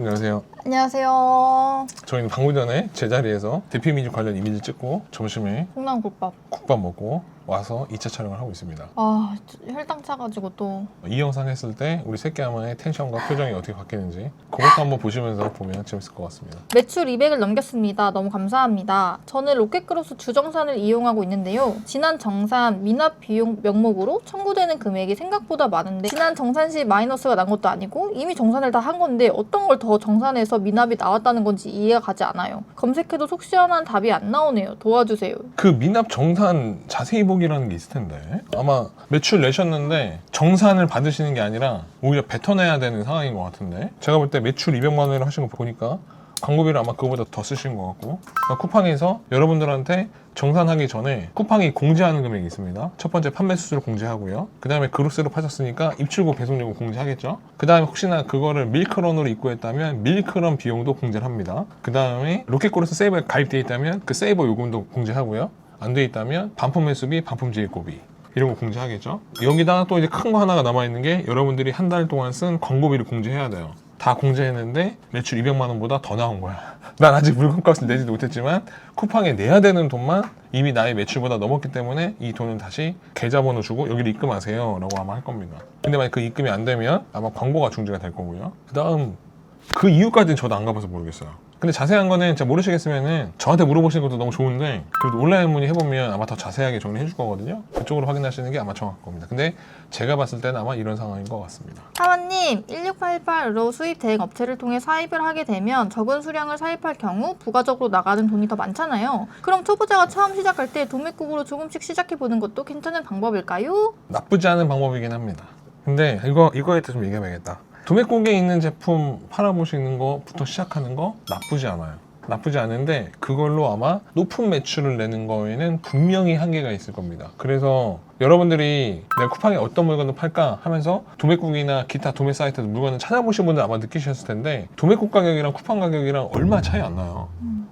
안녕하세요. 안녕하세요. 저희는 방금 전에 제자리에서 대피 이미지 관련 이미지 찍고 점심에 홍남국밥. 국밥 먹고 와서 2차 촬영을 하고 있습니다. 아 혈당 차가지고 또 이 영상 했을 때 우리 새끼 아마의 텐션과 표정이 어떻게 바뀌는지 그것도 한번 보시면서 보면 재밌을 것 같습니다. 매출 200을 넘겼습니다. 너무 감사합니다. 저는 로켓크로스 주정산을 이용하고 있는데요. 지난 정산 미납 비용 명목으로 청구되는 금액이 생각보다 많은데 지난 정산 시 마이너스가 난 것도 아니고 이미 정산을 다 한 건데 어떤 걸 더 정산해서 미납이 나왔다는 건지 이해가 가지 않아요. 검색해도 속 시원한 답이 안 나오네요. 도와주세요. 그 미납 정산 자세히 보기 라는 게 있을 텐데 아마 매출 내셨는데 정산을 받으시는 게 아니라 오히려 뱉어내야 되는 상황인 것 같은데 제가 볼 때 매출 200만 원을 하신 거 보니까 광고비를 아마 그거보다 더 쓰신 것 같고 그러니까 쿠팡에서 여러분들한테 정산하기 전에 쿠팡이 공제하는 금액이 있습니다. 첫 번째 판매 수수료 공제하고요. 그 다음에 그로스로 파셨으니까 입출고 배송료고 공제하겠죠. 그 다음에 혹시나 그거를 밀크런으로 입고했다면 밀크런 비용도 공제를 합니다. 그 다음에 로켓그로스 세이버에 가입되어 있다면 그 세이버 요금도 공제하고요. 안 돼 있다면 반품 매수비, 반품 재입고비 이런 거 공제하겠죠. 여기다가 또 이제 큰 거 하나가 남아 있는 게 여러분들이 한 달 동안 쓴 광고비를 공제해야 돼요. 다 공제했는데 매출 200만 원보다 더 나온 거야. 난 아직 물건값을 내지도 못했지만 쿠팡에 내야 되는 돈만 이미 나의 매출보다 넘었기 때문에 이 돈은 다시 계좌번호 주고 여기를 입금하세요 라고 아마 할 겁니다. 근데 만약 그 입금이 안 되면 아마 광고가 중지가 될 거고요. 그 다음 그 이유까지는 저도 안 가봐서 모르겠어요. 근데 자세한 거는 진짜 모르시겠으면은 저한테 물어보시는 것도 너무 좋은데 그래도 온라인 문의 해보면 아마 더 자세하게 정리해 줄 거거든요. 그쪽으로 확인하시는 게 아마 정확할 겁니다. 근데 제가 봤을 때는 아마 이런 상황인 것 같습니다. 사원님, 1688로 수입 대행 업체를 통해 사입을 하게 되면 적은 수량을 사입할 경우 부가적으로 나가는 돈이 더 많잖아요. 그럼 초보자가 처음 시작할 때 도매국으로 조금씩 시작해 보는 것도 괜찮은 방법일까요? 나쁘지 않은 방법이긴 합니다. 근데 이거 이거에 대해서 좀 얘기해봐야겠다. 도매국에 있는 제품 팔아보시는 거부터 시작하는 거 나쁘지 않아요. 나쁘지 않은데 그걸로 아마 높은 매출을 내는 거에는 분명히 한계가 있을 겁니다. 그래서 여러분들이 내가 쿠팡에 어떤 물건을 팔까 하면서 도매국이나 기타 도매 사이트에서 물건을 찾아보신 분들 아마 느끼셨을 텐데 도매국 가격이랑 쿠팡 가격이랑 얼마 차이 안 나요.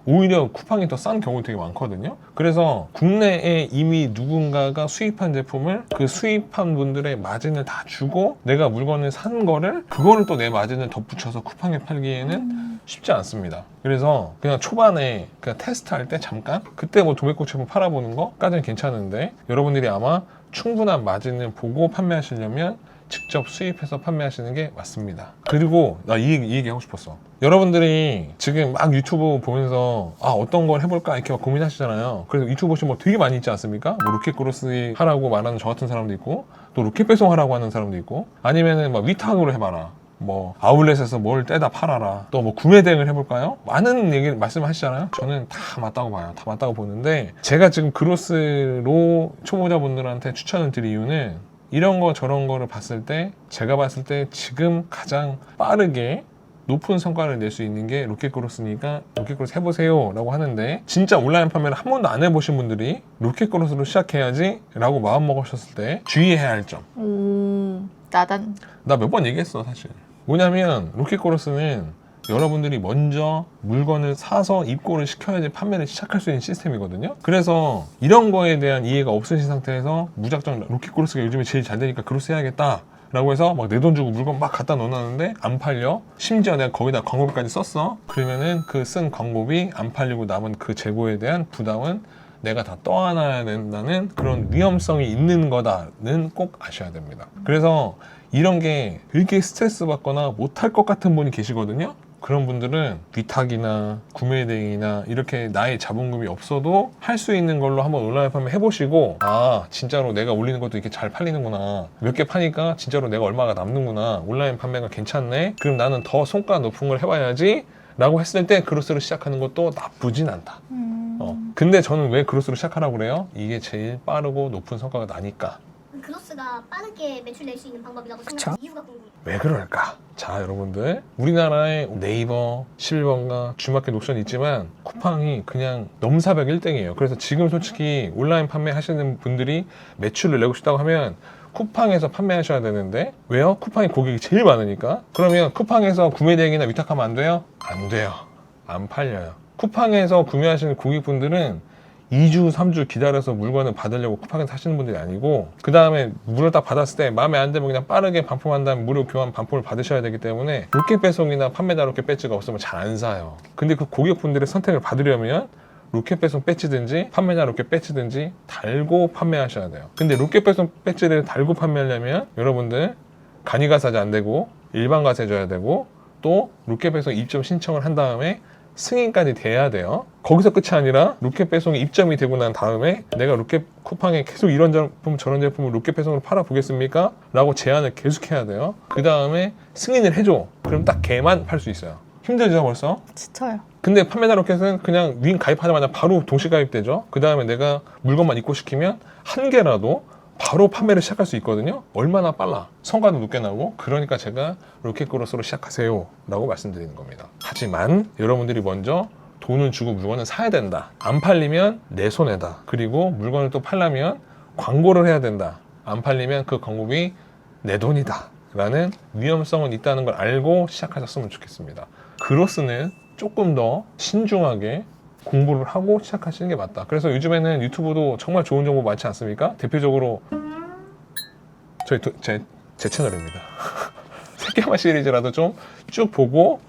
오히려 쿠팡이 더 싼 경우 되게 많거든요. 그래서 국내에 이미 누군가가 수입한 제품을 그 수입한 분들의 마진을 다 주고 내가 물건을 산 거를 그거를 또 내 마진을 덧붙여서 쿠팡에 팔기에는 쉽지 않습니다. 그래서 그냥 초반에 그냥 테스트할 때 잠깐 그때 뭐 도매국 제품 팔아보는 거까지는 괜찮은데 여러분들이 아마 충분한 마진을 보고 판매하시려면 직접 수입해서 판매하시는 게 맞습니다. 그리고 나 이 얘기 하고 싶었어. 여러분들이 지금 막 유튜브 보면서 아 어떤 걸 해볼까 이렇게 막 고민하시잖아요. 그래서 유튜브 보시면 뭐 되게 많이 있지 않습니까? 뭐 로켓 그로스 하라고 말하는 저 같은 사람도 있고 또 로켓 배송 하라고 하는 사람도 있고 아니면은 막 위탁으로 해봐라. 뭐 아울렛에서 뭘 떼다 팔아라. 또 뭐 구매 대행을 해볼까요? 많은 얘기 말씀하시잖아요. 저는 다 맞다고 봐요. 다 맞다고 보는데 제가 지금 그로스로 초보자분들한테 추천을 드릴 이유는 이런 거 저런 거를 봤을 때 제가 봤을 때 지금 가장 빠르게 높은 성과를 낼 수 있는 게 로켓크로스니까 로켓크로스 해보세요 라고 하는데 진짜 온라인 판매를 한 번도 안 해보신 분들이 로켓크로스로 시작해야지 라고 마음 먹으셨을 때 주의해야 할점나 오, 나단. 몇번 얘기했어 사실 뭐냐면 로켓크로스는 여러분들이 먼저 물건을 사서 입고를 시켜야지 판매를 시작할 수 있는 시스템이거든요. 그래서 이런 거에 대한 이해가 없으신 상태에서 무작정 로켓크로스가 요즘에 제일 잘 되니까 크로스 해야겠다. 라고 해서 막 내 돈 주고 물건 막 갖다 넣어놨는데 안 팔려 심지어 내가 거기다 광고비까지 썼어 그러면은 그 쓴 광고비 안 팔리고 남은 그 재고에 대한 부담은 내가 다 떠안아야 된다는 그런 위험성이 있는 거다는 꼭 아셔야 됩니다 그래서 이런 게 되게 스트레스 받거나 못할 것 같은 분이 계시거든요 그런 분들은 위탁이나 구매 대행이나 이렇게 나의 자본금이 없어도 할 수 있는 걸로 한번 온라인 판매 해보시고 아 진짜로 내가 올리는 것도 이렇게 잘 팔리는구나 몇 개 파니까 진짜로 내가 얼마가 남는구나 온라인 판매가 괜찮네 그럼 나는 더 성과 높은 걸 해봐야지 라고 했을 때 그로스로 시작하는 것도 나쁘진 않다 음. 어. 근데 저는 왜 그로스로 시작하라고 그래요? 이게 제일 빠르고 높은 성과가 나니까 그로스가 빠르게 매출 낼 수 있는 방법이라고 생각하는 이유가 궁금해요. 왜 그럴까? 자, 여러분들. 우리나라에 네이버, 실버인가, 주마켓 옵션 있지만 쿠팡이 그냥 넘사벽 1등이에요. 그래서 지금 솔직히 온라인 판매 하시는 분들이 매출을 내고 싶다고 하면 쿠팡에서 판매하셔야 되는데 왜요? 쿠팡이 고객이 제일 많으니까. 그러면 쿠팡에서 구매 대행이나 위탁하면 안 돼요? 안 돼요. 안 팔려요. 쿠팡에서 구매하시는 고객분들은 2주, 3주 기다려서 물건을 받으려고 쿠팡에서 하시는 분들이 아니고 그 다음에 물을 딱 받았을 때 마음에 안 들면 그냥 빠르게 반품한 다음 무료 교환 반품을 받으셔야 되기 때문에 로켓 배송이나 판매자 로켓 배지가 없으면 잘 안 사요. 근데 그 고객분들의 선택을 받으려면 로켓 배송 배지든지 판매자 로켓 배지든지 달고 판매하셔야 돼요. 근데 로켓 배송 배지를 달고 판매하려면 여러분들 간이 가 사지 안 되고 일반 가세 줘야 되고 또 로켓 배송 입점 신청을 한 다음에 승인까지 돼야 돼요. 거기서 끝이 아니라 로켓 배송이 입점이 되고 난 다음에 내가 로켓 쿠팡에 계속 이런 제품 저런 제품을 로켓 배송으로 팔아 보겠습니까? 라고 제안을 계속 해야 돼요. 그 다음에 승인을 해줘. 그럼 딱 걔만 팔 수 있어요. 힘들죠 벌써? 지쳐요. 근데 판매자 로켓은 그냥 윈 가입하자마자 바로 동시 가입되죠. 그 다음에 내가 물건만 입고 시키면 한 개라도 바로 판매를 시작할 수 있거든요. 얼마나 빨라. 성과도 높게 나오고 그러니까 제가 로켓크로스로 시작하세요 라고 말씀드리는 겁니다. 하지만 여러분들이 먼저 돈을 주고 물건을 사야 된다. 안 팔리면 내 손해다. 그리고 물건을 또 팔려면 광고를 해야 된다. 안 팔리면 그 광고비 내 돈이다. 라는 위험성은 있다는 걸 알고 시작하셨으면 좋겠습니다. 그로스는 조금 더 신중하게 공부를 하고 시작하시는 게 맞다. 그래서 요즘에는 유튜브도 정말 좋은 정보 많지 않습니까? 대표적으로 저희 도- 제, 제 채널입니다. 새끼마 시리즈라도 좀 쭉 보고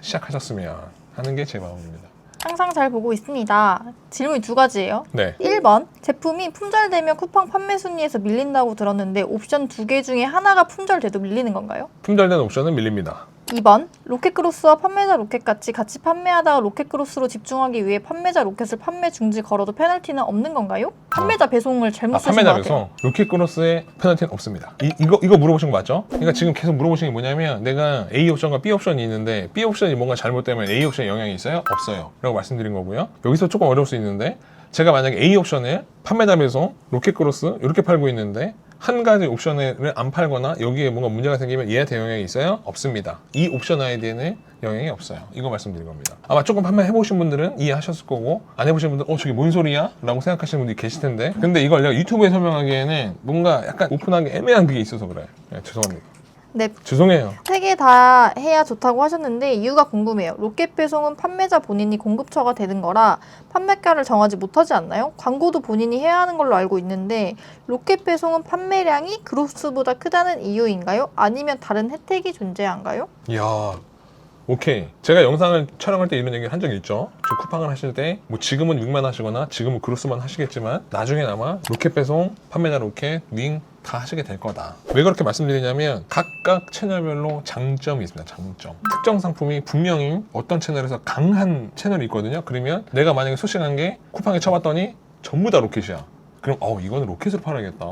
시작하셨으면 하는 게 제 마음입니다. 항상 잘 보고 있습니다. 질문이 두 가지예요. 네. 1번 제품이 품절되면 쿠팡 판매 순위에서 밀린다고 들었는데 옵션 두 개 중에 하나가 품절돼도 밀리는 건가요? 품절된 옵션은 밀립니다. 2번 로켓크로스와 판매자 로켓같이 같이 판매하다가 로켓크로스로 집중하기 위해 판매자 로켓을 판매 중지 걸어도 페널티는 없는 건가요? 판매자 배송을 잘못 아, 쓰신 것 판매자 같아요. 배송 로켓 크로스의 페널티는 없습니다. 이, 이거 이거 물어보신 거 맞죠? 그러니까 지금 계속 물어보신 게 뭐냐면 내가 A 옵션과 B 옵션이 있는데 B 옵션이 뭔가 잘못되면 A 옵션에 영향이 있어요? 없어요. 라고 말씀드린 거고요. 여기서 조금 어려울 수 있는데 제가 만약에 A 옵션을 판매자 배송 로켓 크로스 이렇게 팔고 있는데 한 가지 옵션을 안 팔거나 여기에 뭔가 문제가 생기면 얘한테 영향이 있어요? 없습니다. 이 옵션 아이디에는 영향이 없어요. 이거 말씀드린 겁니다. 아마 조금 판매 해 보신 분들은 이해하셨을 거고 안 해보신 분들 어 저게 뭔 소리야? 라고 생각하시는 분들이 계실 텐데 근데 이걸 내가 유튜브에 설명하기에는 뭔가 약간 오픈하기 애매한 그게 있어서 그래요. 네, 죄송합니다. 네, 죄송해요. 세 개 다 해야 좋다고 하셨는데 이유가 궁금해요. 로켓 배송은 판매자 본인이 공급처가 되는 거라 판매가를 정하지 못하지 않나요? 광고도 본인이 해야 하는 걸로 알고 있는데 로켓 배송은 판매량이 그로스보다 크다는 이유인가요? 아니면 다른 혜택이 존재한가요? 이야 오케이. 제가 영상을 촬영할 때 이런 얘기 한 적이 있죠? 저 쿠팡을 하실 때 뭐 지금은 윙만 하시거나 지금은 그로스만 하시겠지만 나중엔 아마 로켓 배송 판매자 로켓 윙 다 하시게 될 거다. 왜 그렇게 말씀드리냐면 각각 채널별로 장점이 있습니다 장점. 특정 상품이 분명히 어떤 채널에서 강한 채널이 있거든요. 그러면 내가 만약에 소식한 게 쿠팡에 쳐봤더니 전부 다 로켓이야. 그럼 어 이거는 로켓으로 팔아야겠다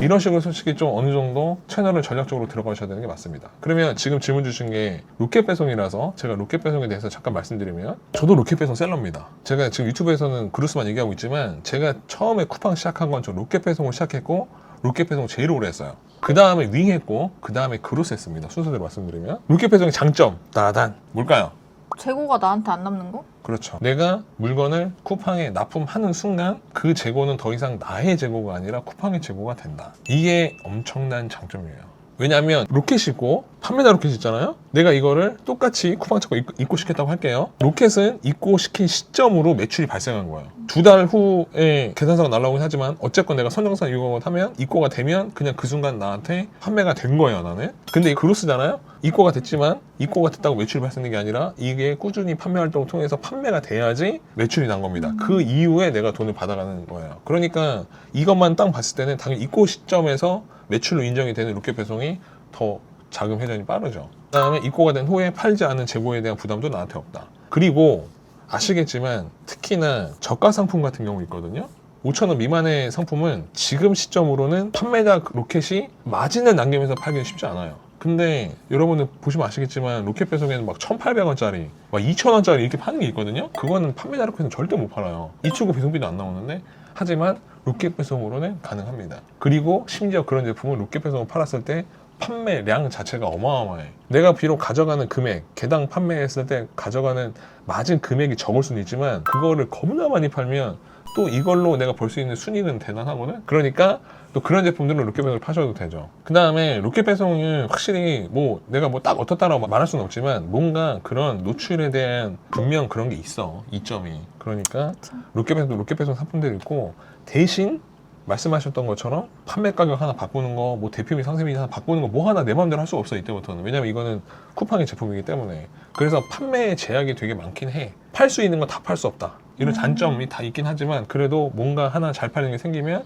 이런 식으로 솔직히 좀 어느 정도 채널을 전략적으로 들어가셔야 되는 게 맞습니다. 그러면 지금 질문 주신 게 로켓 배송이라서 제가 로켓 배송에 대해서 잠깐 말씀드리면 저도 로켓 배송 셀러입니다. 제가 지금 유튜브에서는 그루스만 얘기하고 있지만 제가 처음에 쿠팡 시작한 건 저 로켓 배송을 시작했고 로켓 배송 제일 오래 했어요. 그 다음에 윙 했고 그 다음에 그루스 했습니다. 순서대로 말씀드리면 로켓 배송의 장점 따단 뭘까요? 재고가 나한테 안 남는 거? 그렇죠. 내가 물건을 쿠팡에 납품하는 순간 그 재고는 더 이상 나의 재고가 아니라 쿠팡의 재고가 된다. 이게 엄청난 장점이에요. 왜냐하면 로켓이 있고 판매자 로켓이 있잖아요. 내가 이거를 똑같이 쿠팡 입- 입고 시켰다고 할게요. 로켓은 입고 시킨 시점으로 매출이 발생한 거예요. 두 달 후에 계산서가 날라오긴 하지만 어쨌건 내가 선정상 이거 하면 입고가 되면 그냥 그 순간 나한테 판매가 된 거예요 나는. 근데 이 그로스잖아요. 입고가 됐지만 입고가 됐다고 매출이 발생된 게 아니라 이게 꾸준히 판매 활동을 통해서 판매가 돼야지 매출이 난 겁니다. 그 이후에 내가 돈을 받아가는 거예요. 그러니까 이것만 딱 봤을 때는 당연히 입고 시점에서 매출로 인정이 되는 로켓 배송이 더 자금 회전이 빠르죠. 그 다음에 입고가 된 후에 팔지 않은 재고에 대한 부담도 나한테 없다. 그리고 아시겠지만 특히나 저가 상품 같은 경우 있거든요. 5,000원 미만의 상품은 지금 시점으로는 판매자 로켓이 마진을 남기면서 팔기는 쉽지 않아요. 근데 여러분들 보시면 아시겠지만 로켓 배송에는 막 1,800원짜리, 막 2,000원짜리 이렇게 파는 게 있거든요. 그거는 판매자 로켓은 절대 못 팔아요. 이축구 배송비도 안 나오는데 하지만 로켓 배송으로는 가능합니다. 그리고 심지어 그런 제품은 로켓 배송을 팔았을 때 판매량 자체가 어마어마해. 내가 비록 가져가는 금액, 개당 판매했을 때 가져가는 마진 금액이 적을 수는 있지만 그거를 겁나 많이 팔면 또 이걸로 내가 벌 수 있는 순위는 대단하거든. 그러니까 또 그런 제품들은 롯데배송을 파셔도 되죠. 그 다음에 롯데배송은 확실히 뭐 내가 뭐 딱 어떻다라고 말할 수는 없지만 뭔가 그런 노출에 대한 분명 그런 게 있어 이점이. 그러니까 롯데배송도 롯데배송 상품들이 있고 대신 말씀하셨던 것처럼 판매 가격 하나 바꾸는 거, 뭐 대표 및 상세 및 하나 바꾸는 거 뭐 하나 내 마음대로 할수 없어 이때부터는 왜냐면 이거는 쿠팡의 제품이기 때문에 그래서 판매 제약이 되게 많긴 해. 팔 수 있는 건 다 팔 수 없다. 이런 잔점이 다 있긴 하지만 그래도 뭔가 하나 잘 팔리는 게 생기면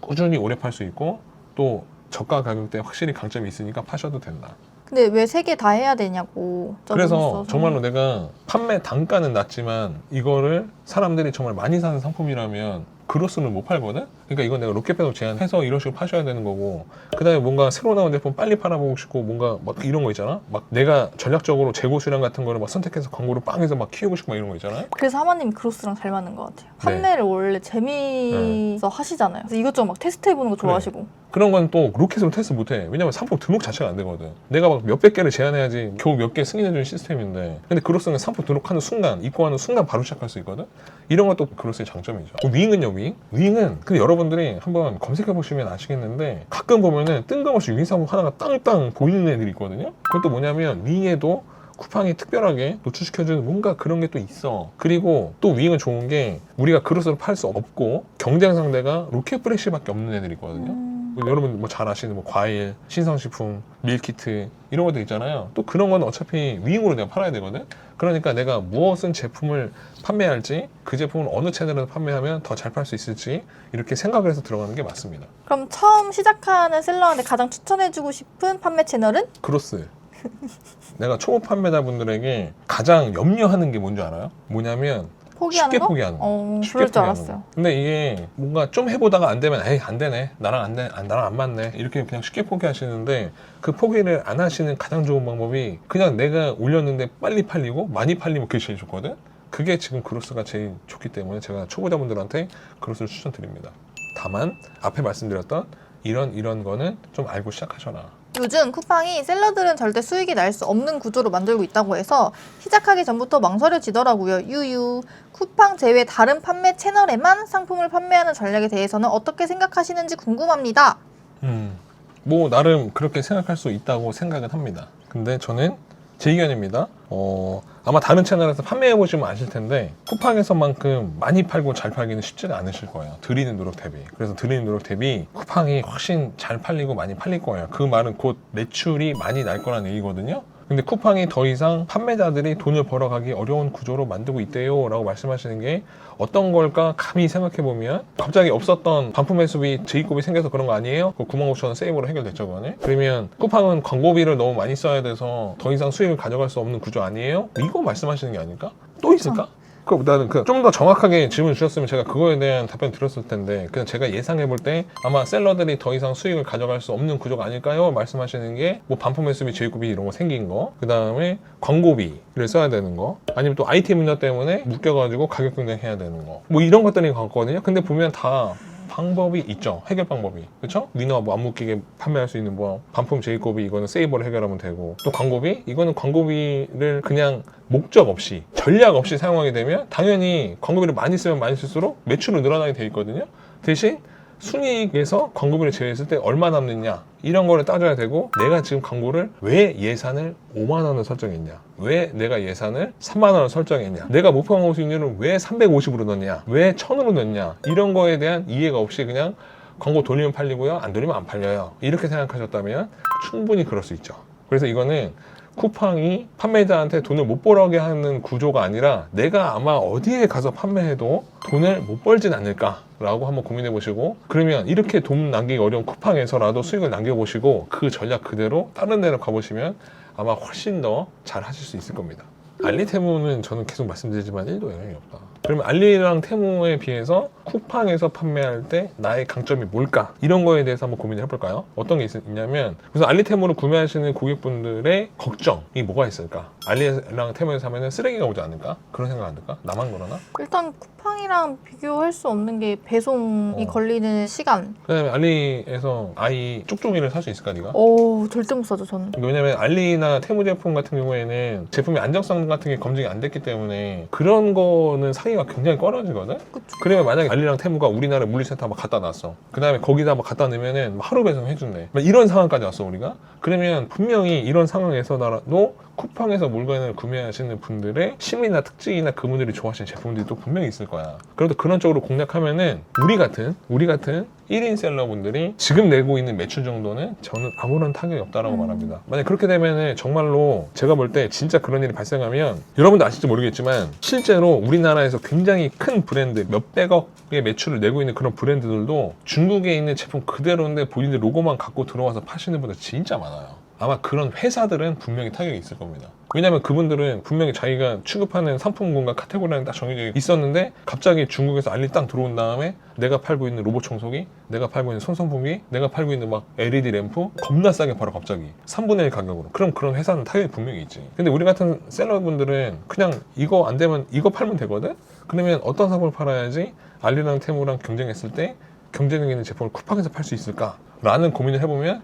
꾸준히 오래 팔 수 있고 또 저가 가격대 확실히 강점이 있으니까 파셔도 된다. 근데 왜 세 개 다 해야 되냐고. 그래서 써서. 정말로 내가 판매 단가는 낮지만 이거를 사람들이 정말 많이 사는 상품이라면 그로스는 못 팔거든? 그러니까 이건 내가 롯데배송 제안해서 이런 식으로 파셔야 되는 거고 그 다음에 뭔가 새로 나온 제품 빨리 팔아보고 싶고 뭔가 막 이런 거 있잖아? 막 내가 전략적으로 재고 수량 같은 거를 막 선택해서 광고를 빵 해서 막 키우고 싶고 막 이런 거 있잖아요? 그래서 하마님이 크로스랑 잘 맞는 것 같아요. 네. 판매를 원래 재미있어 하시잖아요. 그래서 이것저것 막 테스트해보는 거. 좋아하시고. 그런 건 또 로켓으로 테스트 못 해. 왜냐면 상품 등록 자체가 안 되거든. 내가 막 몇백 개를 제안해야지 겨우 몇 개 승인해주는 시스템인데. 근데 그로스는 상품 등록하는 순간, 입고하는 순간 바로 시작할 수 있거든? 이런 것도 그로스의 장점이죠. 그 윙은요, 윙? 윙은 근데 여러분 들이 한번 검색해 보시면 아시겠는데 가끔 보면은 뜬금없이 윙 상품 하나가 땅땅 보이는 애들이 있거든요? 그것도 뭐냐면 윙에도 쿠팡이 특별하게 노출시켜주는 뭔가 그런 게 또 있어. 그리고 또 윙은 좋은 게 우리가 그로스로 팔 수 없고 경쟁 상대가 로켓 프레쉬밖에 없는 애들이 있거든요. 음. 뭐 여러분 뭐 잘 아시는 뭐 과일, 신성식품, 밀키트 이런 것도 있잖아요. 또 그런 건 어차피 윙으로 내가 팔아야 되거든. 그러니까 내가 무엇은 제품을 판매할지 그 제품을 어느 채널에서 판매하면 더 잘 팔 수 있을지 이렇게 생각을 해서 들어가는 게 맞습니다. 그럼 처음 시작하는 셀러한테 가장 추천해주고 싶은 판매 채널은? 크로스. 내가 초보 판매자분들에게 가장 염려하는 게 뭔지 알아요? 뭐냐면 포기하는 쉽게 거? 포기하는 거. 어, 쉽게 그럴 줄 포기하는 알았어요. 거. 근데 이게 뭔가 좀 해보다가 안 되면 에이 안 되네 나랑 안 돼, 아, 나랑 안 맞네 이렇게 그냥 쉽게 포기하시는데 그 포기를 안 하시는 가장 좋은 방법이 그냥 내가 올렸는데 빨리 팔리고 많이 팔리면 그게 제일 좋거든. 그게 지금 그로스가 제일 좋기 때문에 제가 초보자분들한테 그로스를 추천드립니다. 다만 앞에 말씀드렸던 이런 이런 거는 좀 알고 시작하셔라. 요즘 쿠팡이 셀러들은 절대 수익이 날 수 없는 구조로 만들고 있다고 해서 시작하기 전부터 망설여지더라고요. 유유. 쿠팡 제외 다른 판매 채널에만 상품을 판매하는 전략에 대해서는 어떻게 생각하시는지 궁금합니다. 음, 뭐 나름 그렇게 생각할 수 있다고 생각은 합니다. 근데 저는 제 의견입니다. 어, 아마 다른 채널에서 판매해 보시면 아실 텐데 쿠팡에서만큼 많이 팔고 잘 팔기는 쉽지는 않으실 거예요. 드리는 노력 대비. 그래서 드리는 노력 대비 쿠팡이 훨씬 잘 팔리고 많이 팔릴 거예요. 그 말은 곧 매출이 많이 날 거라는 얘기거든요. 근데 쿠팡이 더 이상 판매자들이 돈을 벌어가기 어려운 구조로 만들고 있대요 라고 말씀하시는 게 어떤 걸까 감히 생각해 보면 갑자기 없었던 반품 매수비 재입금이 생겨서 그런 거 아니에요? 그 9만 9천 원 세이브로 해결됐죠 그거는 그러면 쿠팡은 광고비를 너무 많이 써야 돼서 더 이상 수익을 가져갈 수 없는 구조 아니에요? 이거 말씀하시는 게 아닐까? 또 있을까? 그 나는 그 좀 더 정확하게 질문 주셨으면 제가 그거에 대한 답변 드렸을 텐데 그냥 제가 예상해 볼 때 아마 셀러들이 더 이상 수익을 가져갈 수 없는 구조가 아닐까요? 말씀하시는 게 뭐 반품 매수비, 재입금비 이런 거 생긴 거, 그 다음에 광고비를 써야 되는 거, 아니면 또 IT 문제 때문에 묶여가지고 가격 경쟁해야 되는 거, 뭐 이런 것들이 같거든요. 근데 보면 다 방법이 있죠. 해결 방법이. 그렇죠? 위너 뭐안 묶이게 판매할 수 있는 뭐 반품 재입고비 이거는 세이버를 해결하면 되고 또 광고비 이거는 광고비를 그냥 목적 없이 전략 없이 사용하게 되면 당연히 광고비를 많이 쓰면 많이 쓸수록 매출은 늘어나게 돼 있거든요. 대신 순이익에서 광고비를 제외했을 때 얼마 남느냐 이런 거를 따져야 되고 내가 지금 광고를 왜 예산을 5만 원을 설정했냐 왜 내가 예산을 3만 원을 설정했냐 내가 목표 광고 수익률을 왜 350으로 넣냐 왜 1000으로 넣냐 이런 거에 대한 이해가 없이 그냥 광고 돌리면 팔리고요 안 돌리면 안 팔려요. 이렇게 생각하셨다면 충분히 그럴 수 있죠. 그래서 이거는 쿠팡이 판매자한테 돈을 못 벌게 하는 구조가 아니라 내가 아마 어디에 가서 판매해도 돈을 못 벌진 않을까 라고 한번 고민해 보시고 그러면 이렇게 돈 남기기 어려운 쿠팡에서라도 수익을 남겨 보시고 그 전략 그대로 다른 데로 가보시면 아마 훨씬 더 잘 하실 수 있을 겁니다. 알리 테무는 저는 계속 말씀드리지만 1도 영향이 없다. 그러면 알리랑 테무에 비해서 쿠팡에서 판매할 때 나의 강점이 뭘까? 이런 거에 대해서 한번 고민을 해볼까요? 어떤 게 있, 있냐면 그래서 알리 테무를 구매하시는 고객분들의 걱정이 뭐가 있을까? 알리랑 테무에서 사면은 쓰레기가 오지 않을까? 그런 생각 안 들까? 나만 그러나? 일단 쿠팡이랑 비교할 수 없는 게 배송이 어. 걸리는 시간. 그다음에 알리에서 아이 쪽쪽이를 살 수 있을까 네가? 오 절대 못 사죠 저는. 왜냐면 알리나 테무 제품 같은 경우에는 제품의 안정성 같은 게 검증이 안 됐기 때문에 그런 거는 사 기가 굉장히 꺼려지거든. 그러면 만약에 알리랑 테무가 우리나라 물류센터 막 갖다 놨어. 그 다음에 거기다 막 갖다 넣으면은 막 하루 배송 해준대. 막 이런 상황까지 왔어 우리가. 그러면 분명히 이런 상황에서도 쿠팡에서 물건을 구매하시는 분들의 심리나 특징이나 그분들이 좋아하시는 제품들이 또 분명히 있을 거야. 그래도 그런 쪽으로 공략하면은 우리 같은 우리 같은 1인 셀러분들이 지금 내고 있는 매출 정도는 저는 아무런 타격이 없다라고 음. 말합니다. 만약 그렇게 되면은 정말로 제가 볼 때 진짜 그런 일이 발생하면 여러분도 아실지 모르겠지만 실제로 우리나라에서 굉장히 큰 브랜드 몇백억의 매출을 내고 있는 그런 브랜드들도 중국에 있는 제품 그대로인데 본인들 로고만 갖고 들어와서 파시는 분들 진짜 많아요. 아마 그런 회사들은 분명히 타격이 있을 겁니다. 왜냐면 그분들은 분명히 자기가 취급하는 상품군과 카테고리는 딱 정해져 있었는데 갑자기 중국에서 알리 땅 들어온 다음에 내가 팔고 있는 로봇 청소기, 내가 팔고 있는 손선풍기, 내가 팔고 있는 막 LED 램프 겁나 싸게 팔아 갑자기 3분의 1 가격으로. 그럼 그런 회사는 타격이 분명히 있지. 근데 우리 같은 셀러분들은 그냥 이거 안 되면 이거 팔면 되거든. 그러면 어떤 상품을 팔아야지 알리랑 테무랑 경쟁했을 때 경쟁력 있는 제품을 쿠팡에서 팔 수 있을까 라는 고민을 해보면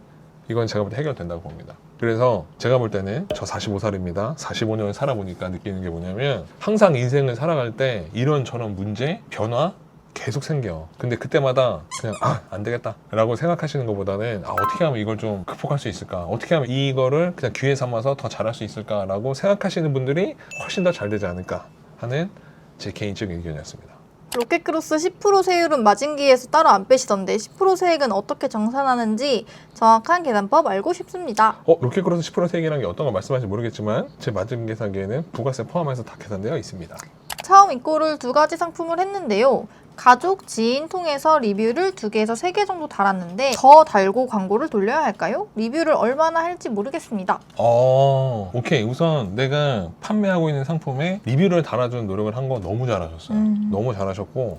이건 제가 볼 때 해결된다고 봅니다. 그래서 제가 볼 때는 저 45살입니다. 45년을 살아보니까 느끼는 게 뭐냐면 항상 인생을 살아갈 때 이런 저런 문제, 변화 계속 생겨. 근데 그때마다 그냥 아, 안 되겠다. 라고 생각하시는 것보다는 아, 어떻게 하면 이걸 좀 극복할 수 있을까? 어떻게 하면 이거를 그냥 기회 삼아서 더 잘할 수 있을까 라고 생각하시는 분들이 훨씬 더 잘 되지 않을까 하는 제 개인적인 의견이었습니다. 로켓크로스 10% 세율은 마진기에서 따로 안 빼시던데 10% 세액은 어떻게 정산하는지 정확한 계산법 알고 싶습니다. 어, 로켓크로스 10% 세액이라는 게 어떤 걸 말씀하실지 모르겠지만 제 맞은 계산기에는 부가세 포함해서 다 계산되어 있습니다. 처음 입고를 두 가지 상품을 했는데요. 가족, 지인 통해서 리뷰를 두 개에서 세 개 정도 달았는데 더 달고 광고를 돌려야 할까요? 리뷰를 얼마나 할지 모르겠습니다. 어, 오케이. 우선 내가 판매하고 있는 상품에 리뷰를 달아주는 노력을 한 거 너무 잘하셨어요. 음. 너무 잘하셨고.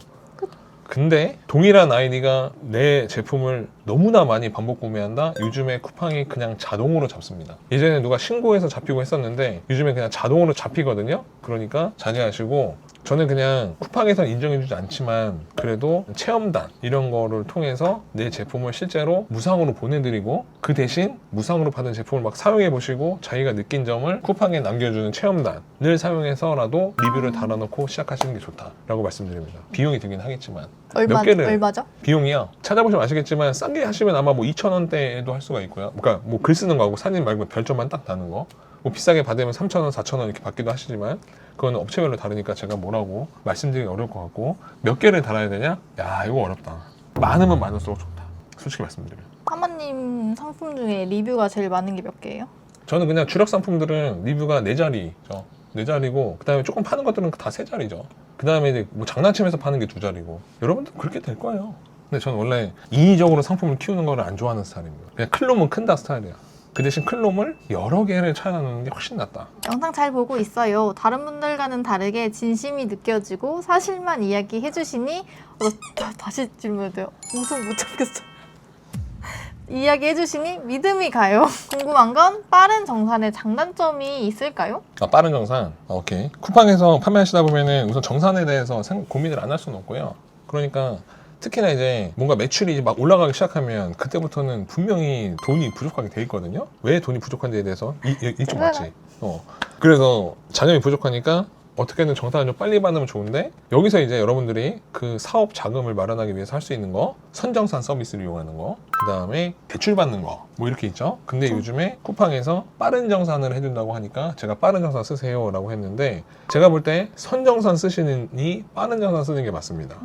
근데 동일한 아이디가 내 제품을 너무나 많이 반복 구매한다? 요즘에 쿠팡이 그냥 자동으로 잡습니다. 예전에 누가 신고해서 잡히고 했었는데 요즘에 그냥 자동으로 잡히거든요? 그러니까 자제하시고 저는 그냥 쿠팡에선 인정해주지 않지만 그래도 체험단 이런 거를 통해서 내 제품을 실제로 무상으로 보내드리고 그 대신 무상으로 받은 제품을 막 사용해 보시고 자기가 느낀 점을 쿠팡에 남겨주는 체험단을 사용해서라도 리뷰를 달아놓고 시작하시는 게 좋다라고 말씀드립니다. 비용이 들긴 하겠지만 얼마, 몇 개를 얼마죠? 비용이요. 찾아보시면 아시겠지만 싼게 하시면 아마 뭐 2,000원대에도 할 수가 있고요. 그러니까 뭐 글 쓰는 거하고 사진 말고 별점만 딱 다는 거. 뭐 비싸게 받으면 3,000원, 4,000원 이렇게 받기도 하시지만 그건 업체별로 다르니까 제가 뭐라고 말씀드리기 어려울 것 같고 몇 개를 달아야 되냐? 야 이거 어렵다. 많으면 많을수록 좋다. 솔직히 말씀드리면. 하마님 상품 중에 리뷰가 제일 많은 게 몇 개예요? 저는 그냥 주력 상품들은 리뷰가 네 자리죠. 네 자리고 그다음에 조금 파는 것들은 다 세 자리죠. 그다음에 이제 뭐 장난치면서 파는 게 두 자리고 여러분들 그렇게 될 거예요. 근데 저는 원래 인위적으로 상품을 키우는 거를 안 좋아하는 스타일입니다. 그냥 큰 놈은 큰다 스타일이야. 그 대신 큰 놈을 여러 개를 찾아놓는 게 훨씬 낫다. 영상 잘 보고 있어요. 다른 분들과는 다르게 진심이 느껴지고 사실만 이야기해 주시니 어, 다, 다시 질문해도요. 웃음 못 참겠어. 이야기해 주시니 믿음이 가요. 궁금한 건 빠른 정산의 장단점이 있을까요? 아, 빠른 정산. 아, 오케이. 쿠팡에서 판매하시다 보면은 우선 정산에 대해서 생- 고민을 안 할 수는 없고요. 그러니까 특히나 이제 뭔가 매출이 막 올라가기 시작하면 그때부터는 분명히 돈이 부족하게 돼 있거든요. 왜 돈이 부족한지에 대해서 이, 이, 이쪽 맞지? 어. 그래서 잔여이 부족하니까 어떻게든 정산을 좀 빨리 받으면 좋은데 여기서 이제 여러분들이 그 사업 자금을 마련하기 위해서 할 수 있는 거 선정산 서비스를 이용하는 거 그 다음에 대출 받는 거 뭐 이렇게 있죠 근데 요즘에 쿠팡에서 빠른 정산을 해준다고 하니까 제가 빠른 정산 쓰세요 라고 했는데 제가 볼 때 선정산 쓰시느니 빠른 정산 쓰는 게 맞습니다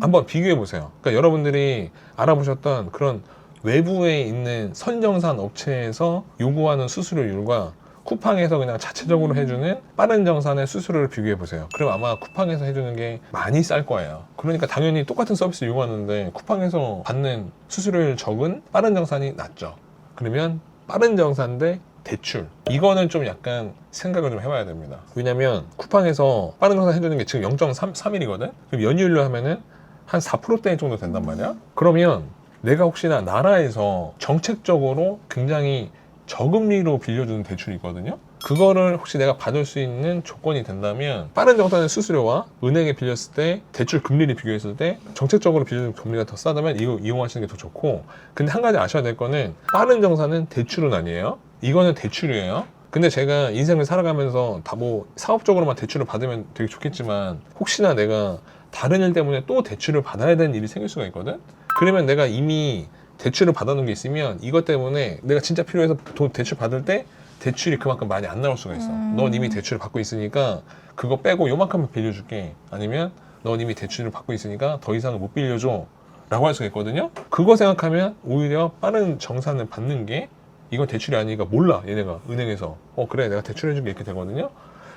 한번 비교해 보세요. 그러니까 여러분들이 알아보셨던 그런 외부에 있는 선정산 업체에서 요구하는 수수료율과 쿠팡에서 그냥 자체적으로 해주는 빠른 정산의 수수료를 비교해 보세요. 그럼 아마 쿠팡에서 해주는 게 많이 쌀 거예요. 그러니까 당연히 똑같은 서비스 이용하는데 쿠팡에서 받는 수수료율 적은 빠른 정산이 낫죠. 그러면 빠른 정산 대 대출 이거는 좀 약간 생각을 좀 해봐야 됩니다. 왜냐면 쿠팡에서 빠른 정산 해주는 게 지금 0.3일이거든. 그럼 연이율로 하면은 한 4%대 정도 된단 말이야. 그러면 내가 혹시나 나라에서 정책적으로 굉장히 저금리로 빌려주는 대출이 있거든요. 그거를 혹시 내가 받을 수 있는 조건이 된다면 빠른 정산의 수수료와 은행에 빌렸을 때 대출 금리를 비교했을 때 정책적으로 빌려주는 금리가 더 싸다면 이거 이용하시는 게 더 좋고 근데 한 가지 아셔야 될 거는 빠른 정산은 대출은 아니에요. 이거는 대출이에요. 근데 제가 인생을 살아가면서 다 뭐 사업적으로만 대출을 받으면 되게 좋겠지만 혹시나 내가 다른 일 때문에 또 대출을 받아야 되는 일이 생길 수가 있거든. 그러면 내가 이미 대출을 받아놓은 게 있으면 이것 때문에 내가 진짜 필요해서 돈 대출 받을 때 대출이 그만큼 많이 안 나올 수가 있어. 음. 넌 이미 대출을 받고 있으니까 그거 빼고 요만큼만 빌려줄게. 아니면 넌 이미 대출을 받고 있으니까 더 이상은 못 빌려줘. 라고 할 수가 있거든요. 그거 생각하면 오히려 빠른 정산을 받는 게 이건 대출이 아니니까 몰라 얘네가 은행에서 어 그래 내가 대출해준 게 이렇게 되거든요.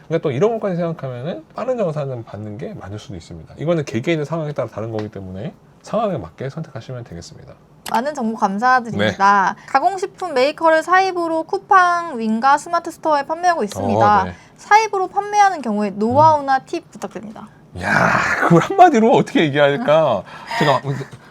그러니까 또 이런 것까지 생각하면은 빠른 정산을 받는 게 맞을 수도 있습니다. 이거는 개개인의 상황에 따라 다른 거기 때문에 상황에 맞게 선택하시면 되겠습니다. 많은 정보 감사드립니다. 가공식품 메이커를 사입으로 쿠팡, 윙가, 스마트 스토어에 판매하고 있습니다. 어, 네. 사입으로 판매하는 경우에 노하우나 팁 부탁드립니다. 야, 그걸 한마디로 어떻게 얘기할까? 제가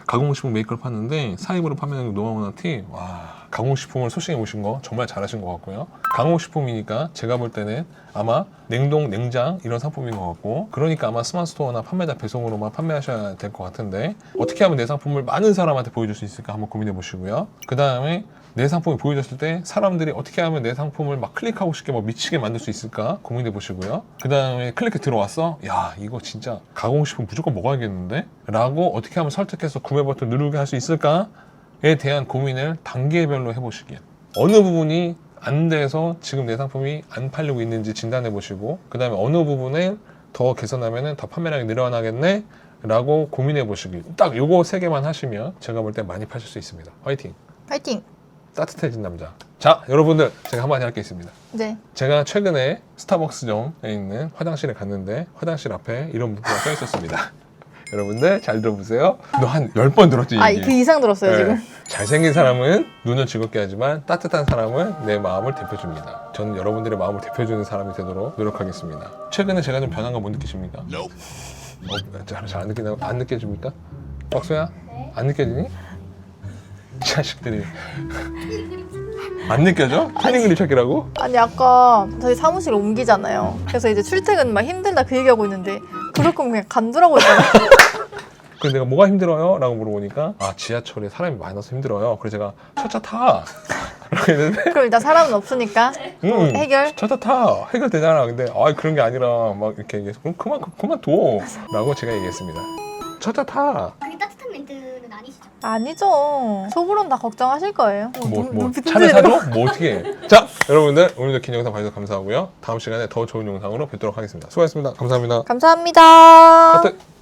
가공식품 메이커를 파는데 사입으로 판매하는 노하우나 팁. 와, 가공식품을 소싱해 오신 거 정말 잘하신 것 같고요. 가공식품이니까 제가 볼 때는 아마 냉동, 냉장 이런 상품인 것 같고 그러니까 아마 스마트스토어나 판매자 배송으로만 판매하셔야 될 것 같은데 어떻게 하면 내 상품을 많은 사람한테 보여줄 수 있을까 한번 고민해 보시고요. 그 다음에 내 상품이 보여졌을 때 사람들이 어떻게 하면 내 상품을 막 클릭하고 싶게 뭐 미치게 만들 수 있을까 고민해 보시고요. 그 다음에 클릭해 들어왔어? 야 이거 진짜 가공식품 무조건 먹어야겠는데? 라고 어떻게 하면 설득해서 구매 버튼 누르게 할 수 있을까에 대한 고민을 단계별로 해보시길. 어느 부분이 안 돼서 지금 내 상품이 안 팔리고 있는지 진단해 보시고 그 다음에 어느 부분을 더 개선하면 더 판매량이 늘어나겠네? 라고 고민해 보시길. 딱 요거 세 개만 하시면 제가 볼 때 많이 파실 수 있습니다. 화이팅! 파이팅! 따뜻해진 남자. 자, 여러분들 제가 한마디 할 게 있습니다. 네. 제가 최근에 스타벅스점에 있는 화장실에 갔는데 화장실 앞에 이런 문구가 써 있었습니다. 여러분들 잘 들어보세요. 너 한 열 번 들었지 이 아, 얘기. 그 이상 들었어요, 네. 지금. 잘생긴 사람은 눈을 즐겁게 하지만 따뜻한 사람은 내 마음을 대표줍니다. 저는 여러분들의 마음을 대표주는 사람이 되도록 노력하겠습니다. 최근에 제가 좀 변한 거 못 느끼십니까? 어, 잘안 느끼나 안 느껴집니까? 박수야? 안 느껴지니? 이 자식들이 안 느껴져? 태닝 그림 찾기라고? 아니, 아까 저희 사무실 옮기잖아요. 그래서 이제 출퇴근 막 힘들다 그 얘기하고 있는데 그럴 거면 그냥 간두라고 했잖아요. 그래서 내가 뭐가 힘들어요? 라고 물어보니까 아 지하철에 사람이 많아서 힘들어요. 그래서 제가 첫차 타. 라고 했는데 그럼 일단 사람은 없으니까 또 음, 해결? 첫차 타. 해결되잖아. 근데 아 그런 게 아니라 막 이렇게 얘기해서 그럼 그만 그만 둬. 라고 제가 얘기했습니다. 첫차 타. 그게 따뜻한 멘트 는 아니시죠? 아니죠. 속으론 다 걱정하실 거예요. 어, 뭐, 눈- 뭐 눈빛 차를 흔들리는 사줘? 뭐 어떻게 해? 자 여러분들 오늘도 긴 영상 봐주셔서 감사하고요. 다음 시간에 더 좋은 영상으로 뵙도록 하겠습니다. 수고하셨습니다. 감사합니다. 감사합니다. 하트.